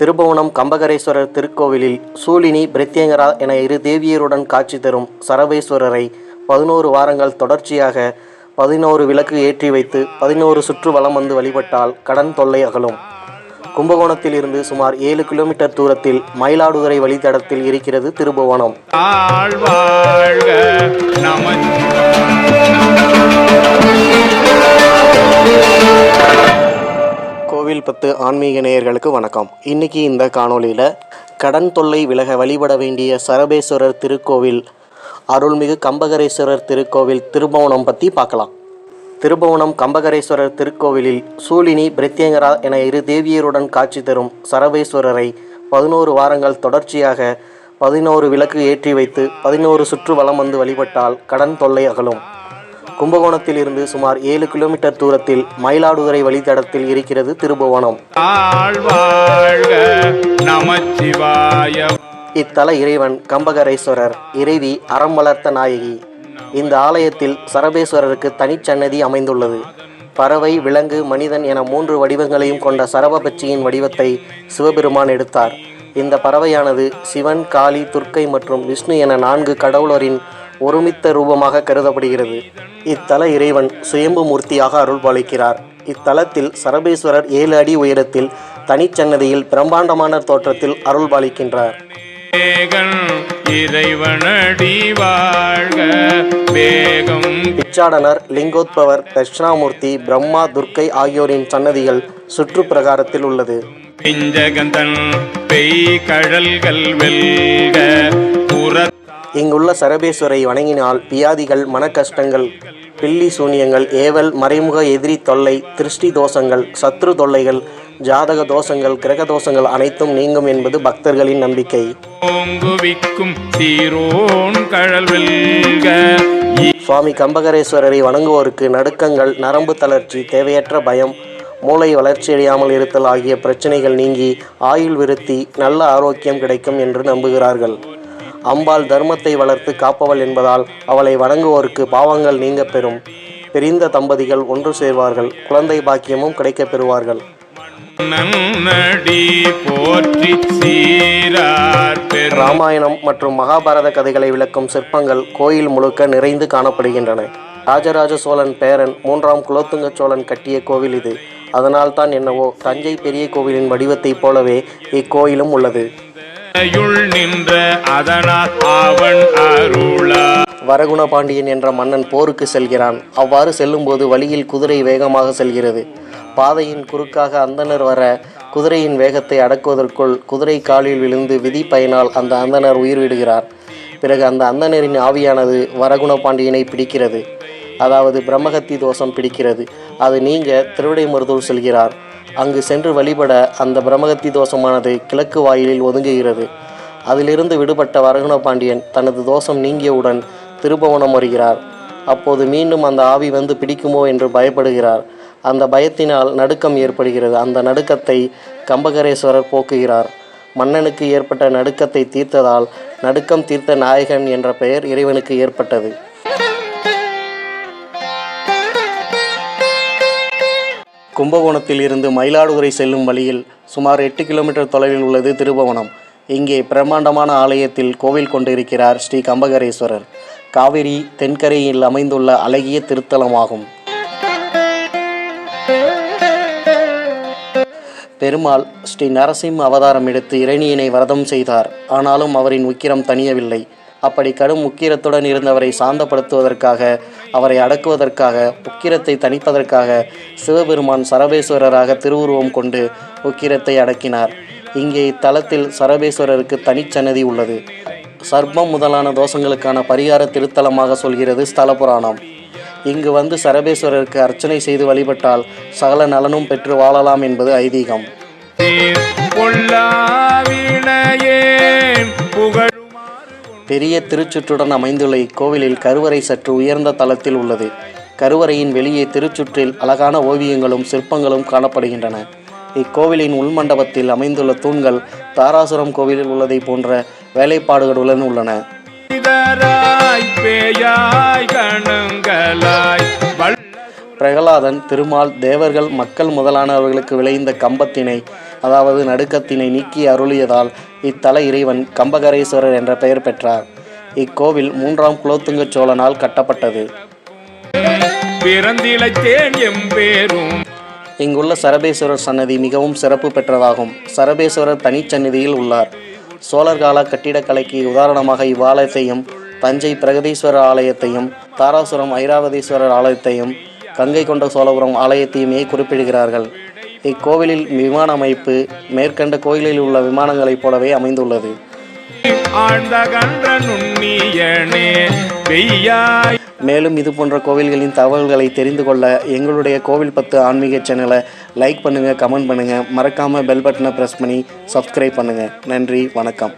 திருபுவனம் கம்பகரேஸ்வரர் திருக்கோவிலில் சூலினி பிரத்யங்கரா என இரு தேவியருடன் காட்சி தரும் சரவேஸ்வரரை பதினோரு வாரங்கள் தொடர்ச்சியாக பதினோரு விளக்கு ஏற்றி வைத்து பதினோரு சுற்று வலம் வந்து வழிபட்டால் கடன் தொல்லை அகலும். கும்பகோணத்தில் இருந்து சுமார் ஏழு கிலோமீட்டர் தூரத்தில் மயிலாடுதுறை வழித்தடத்தில் இருக்கிறது திருபுவனம். பத்து ஆன்மீக நேயர்களுக்கு வணக்கம். இன்னைக்கு இந்த காணொளியில் கடன் தொல்லை விலக வழிபட வேண்டிய சரபேஸ்வரர் திருக்கோவில் அருள்மிகு கம்பகரேஸ்வரர் திருக்கோவில் திருபவனம் பற்றி பார்க்கலாம். திருபவனம் கம்பகரேஸ்வரர் திருக்கோவிலில் சூலினி பிரத்யங்கரா என இரு தேவியருடன் காட்சி தரும் சரபேஸ்வரரை பதினோரு வாரங்கள் தொடர்ச்சியாக பதினோரு விளக்கு ஏற்றி வைத்து பதினோரு சுற்று வலம் வந்து வழிபட்டால் கடன் தொல்லை அகலும். கும்பகோணத்தில் இருந்து சுமார் ஏழு கிலோமீட்டர் தூரத்தில் மயிலாடுதுறை வழித்தடத்தில் இருக்கிறது திருபுவனம். இத்தல இறைவன் கம்பகரேஸ்வரர் இறைவி அறம் வளர்த்த நாயகி. இந்த ஆலயத்தில் சரபேஸ்வரருக்கு தனிச்சன்னதி அமைந்துள்ளது. பறவை விலங்கு மனிதன் என மூன்று வடிவங்களையும் கொண்ட சரபபட்சியின் வடிவத்தை சிவபெருமான் எடுத்தார். இந்த பறவையானது சிவன் காளி துர்க்கை மற்றும் விஷ்ணு என நான்கு கடவுளரின் ஒருமித்த ரூபமாக கருதப்படுகிறது. இத்தல இறைவன் சுயம்பு மூர்த்தியாக அருள்பாலிக்கிறார். இத்தலத்தில் சரபேஸ்வரர் ஏழு அடி உயரத்தில் தனிச்சன்னதியில் பிரம்மாண்டமான தோற்றத்தில் அருள்பாலிக்கின்றார். பிச்சாடனர் லிங்கோத்பவர் தட்சிணாமூர்த்தி பிரம்மா துர்க்கை ஆகியோரின் சன்னதிகள் சுற்றுப்பிரகாரத்தில் உள்ளது. பிஞ்சகந்தன் பெய் கழல்கள் வெல்க இங்குள்ள சரபேஸ்வரை வணங்கினால் வியாதிகள் மனக்கஷ்டங்கள் பில்லி சூனியங்கள் ஏவல் மறைமுக எதிரி தொல்லை திருஷ்டி தோஷங்கள் சத்ரு தொல்லைகள் ஜாதக தோஷங்கள் கிரக தோஷங்கள் அனைத்தும் நீங்கும் என்பது பக்தர்களின் நம்பிக்கை. சுவாமி கம்பகரேஸ்வரரை வணங்குவோருக்கு நடுக்கங்கள் நரம்பு தளர்ச்சி தேவையற்ற பயம் மூளை வளர்ச்சியடையாமல் இருத்தல் ஆகிய பிரச்சனைகள் நீங்கி ஆயுள் விருத்தி நல்ல ஆரோக்கியம் கிடைக்கும் என்று நம்புகிறார்கள். அம்பாள் தர்மத்தை வளர்த்து காப்பவள் என்பதால் அவளை வணங்குவோருக்கு பாவங்கள் நீங்க பெறும். பிரிந்த தம்பதிகள் ஒன்று சேர்வார்கள். குழந்தை பாக்கியமும் கிடைக்கப் பெறுவார்கள். நன்னடி போற்றி சீரார் பெரு ராமாயணம் மற்றும் மகாபாரத கதைகளை விளக்கும் சிற்பங்கள் கோயில் முழுக்க நிறைந்து காணப்படுகின்றன. ராஜராஜ சோழன் பேரன் மூன்றாம் குலோத்துங்க சோழன் கட்டிய கோவில் இது. அதனால்தான் என்னவோ தஞ்சை பெரிய கோவிலின் வடிவத்தைப் போலவே இக்கோயிலும் உள்ளது. நின்ற அதனால் அவன் அருளா. வரகுண பாண்டியன் என்ற மன்னன் போருக்கு செல்கிறான். அவ்வாறு செல்லும்போது வழியில் குதிரை வேகமாக செல்கிறது. பாதையின் குறுக்காக அந்தணர் வர குதிரையின் வேகத்தை அடக்குவதற்குள் குதிரை காலில் விழுந்து விதி பயனால் அந்த அந்தணர் உயிர் விடுகிறார். பிறகு அந்த அந்தனரின் ஆவியானது வரகுண பாண்டியனை பிடிக்கிறது. அதாவது பிரம்மகத்தி தோஷம் பிடிக்கிறது. அது நீங்க திருவிடைமருதூர் செல்கிறார். அங்கு சென்று வழிபட அந்த பிரம்மகத்தி தோஷமானது கிழக்கு வாயிலில் ஒதுங்குகிறது. அதிலிருந்து விடுபட்ட வரகுண பாண்டியன் தனது தோஷம் நீங்கியவுடன் திருபவனம் வருகிறார். அப்போது மீண்டும் அந்த ஆவி வந்து பிடிக்குமோ என்று பயப்படுகிறார். அந்த பயத்தினால் நடுக்கம் ஏற்படுகிறது. அந்த நடுக்கத்தை கம்பகரேஸ்வரர் போக்குகிறார். மன்னனுக்கு ஏற்பட்ட நடுக்கத்தை தீர்த்ததால் நடுக்கம் தீர்த்த நாயகன் என்ற பெயர் இறைவனுக்கு ஏற்பட்டது. கும்பகோணத்தில் இருந்து மயிலாடுதுறை செல்லும் வழியில் சுமார் எட்டு கிலோமீட்டர் தொலைவில் உள்ளது திருபுவனம். இங்கே பிரம்மாண்டமான ஆலயத்தில் கோவில் கொண்டிருக்கிறார் ஸ்ரீ கம்பகரேஸ்வரர். காவிரி தென்கரையில் அமைந்துள்ள அழகிய திருத்தலமாகும். பெருமாள் ஸ்ரீ நரசிம்ம அவதாரம் எடுத்து இரணியனை வரதம் செய்தார். ஆனாலும் அவரின் உக்கிரம் தணியவில்லை. அப்படி கடும் உக்கிரத்துடன் இருந்தவரை சாந்தப்படுத்துவதற்காக அவரை அடக்குவதற்காக உக்கிரத்தை தணிப்பதற்காக சிவபெருமான் சரபேஸ்வரராக திருவுருவம் கொண்டு உக்கிரத்தை அடக்கினார். இங்கே இத்தலத்தில் சரபேஸ்வரருக்கு தனிச்சன்னதி உள்ளது. சர்ப்பம் முதலான தோஷங்களுக்கான பரிகார திருத்தலமாக சொல்கிறது ஸ்தல புராணம் இங்கு வந்து சரபேஸ்வரருக்கு அர்ச்சனை செய்து வழிபட்டால் சகல நலனும் பெற்று வாழலாம் என்பது ஐதீகம். பெரிய திருச்சுற்றுடன் அமைந்துள்ள இக்கோவிலில் கருவறை சற்று உயர்ந்த தளத்தில் உள்ளது. கருவறையின் வெளியே திருச்சுற்றில் அழகான ஓவியங்களும் சிற்பங்களும் காணப்படுகின்றன. இக்கோவிலின் உள்மண்டபத்தில் அமைந்துள்ள தூண்கள் தாராசுரம் கோவிலில் உள்ளதை போன்ற வேலைப்பாடுகளுடன் உள்ளன. பிரகலாதன் திருமால் தேவர்கள் மக்கள் முதலானவர்களுக்கு விளைந்த கம்பத்தினை அதாவது நடுக்கத்தினை நீக்கி அருளியதால் இத்தல இறைவன் கம்பகரேஸ்வரர் என்ற பெயர் பெற்றார். இக்கோவில் மூன்றாம் குலோத்துங்க சோழனால் கட்டப்பட்டது. இங்குள்ள சரபேஸ்வரர் சன்னதி மிகவும் சிறப்பு பெற்றதாகும். சரபேஸ்வரர் தனிச்சந்நிதியில் உள்ளார். சோழர் கால கட்டிடக்கலைக்கு உதாரணமாக இவ்வாலயத்தையும் தஞ்சை பிரகதீஸ்வரர் ஆலயத்தையும் தாராசுரம் ஐராவதீஸ்வரர் ஆலயத்தையும் கங்கை கொண்ட சோழபுரம் ஆலயத்தையுமே குறிப்பிடுகிறார்கள். இக்கோவிலில் விமான அமைப்பு மேற்கண்ட கோயிலில் உள்ள விமானங்களைப் போலவே அமைந்துள்ளது. மேலும் இது போன்ற கோவில்களின் தகவல்களை தெரிந்து கொள்ள எங்களுடைய கோவில் பத்து ஆன்மீக சேனலை லைக் பண்ணுங்கள் கமெண்ட் பண்ணுங்கள் மறக்காமல் பெல் பட்டனை ப்ரெஸ் பண்ணி சப்ஸ்கிரைப் பண்ணுங்கள் நன்றி வணக்கம்.